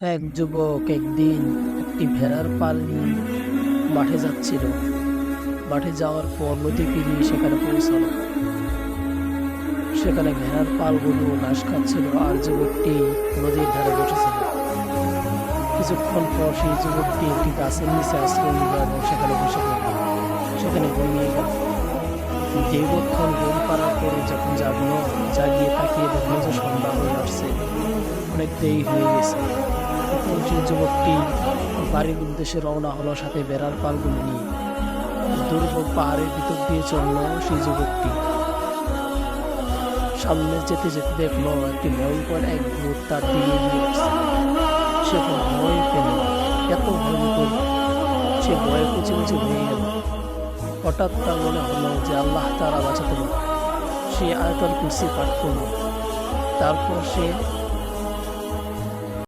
এক যুবক একদিন একটি ভেড়ার পাল নিয়ে মাঠে যাচ্ছিল। মাঠে যাওয়ার পর নদী পেরিয়ে সেখানে পৌঁছালো। সেখানে ভেড়ার পালগুলো ঘাস খাচ্ছিল আর যুবকটি নদীর ধারে বসেছিল। কিছুক্ষণ পর সেই যুবকটি একটি গাছের নিচে আশ্রয় নিল এবং সেখানে বসে পড়ল। সেখানে ঘুমিয়ে গেল। দীর্ঘক্ষণ ঘুম পাড়ার পরে যখন জাগলো, জাগিয়ে তাকিয়ে দেখল যে সন্ধ্যা হয়ে আসছে। অনেক দেরি হয়ে গেছে। সেই যুবকটি বাড়ির উদ্দেশ্যে রওনা হলো, সাথে বেড়ার পালগুলো নিয়ে। দুর্গম পাহাড়ের ভিতর দিয়ে চলল সেই যুবকটি। সামনে যেতে যেতে দেখল, একটি ভয়ঙ্কর এক ভূত তার আসছে। সে ভয় পেল এত ভয়ঙ্কর। সে ভয়ে কুচি কুচি হয়ে গেল। হঠাৎ তার মনে হলো যে আল্লাহ তারা বাঁচাতে সে আয়তন কুর্সি পাঠ করল। তারপর সে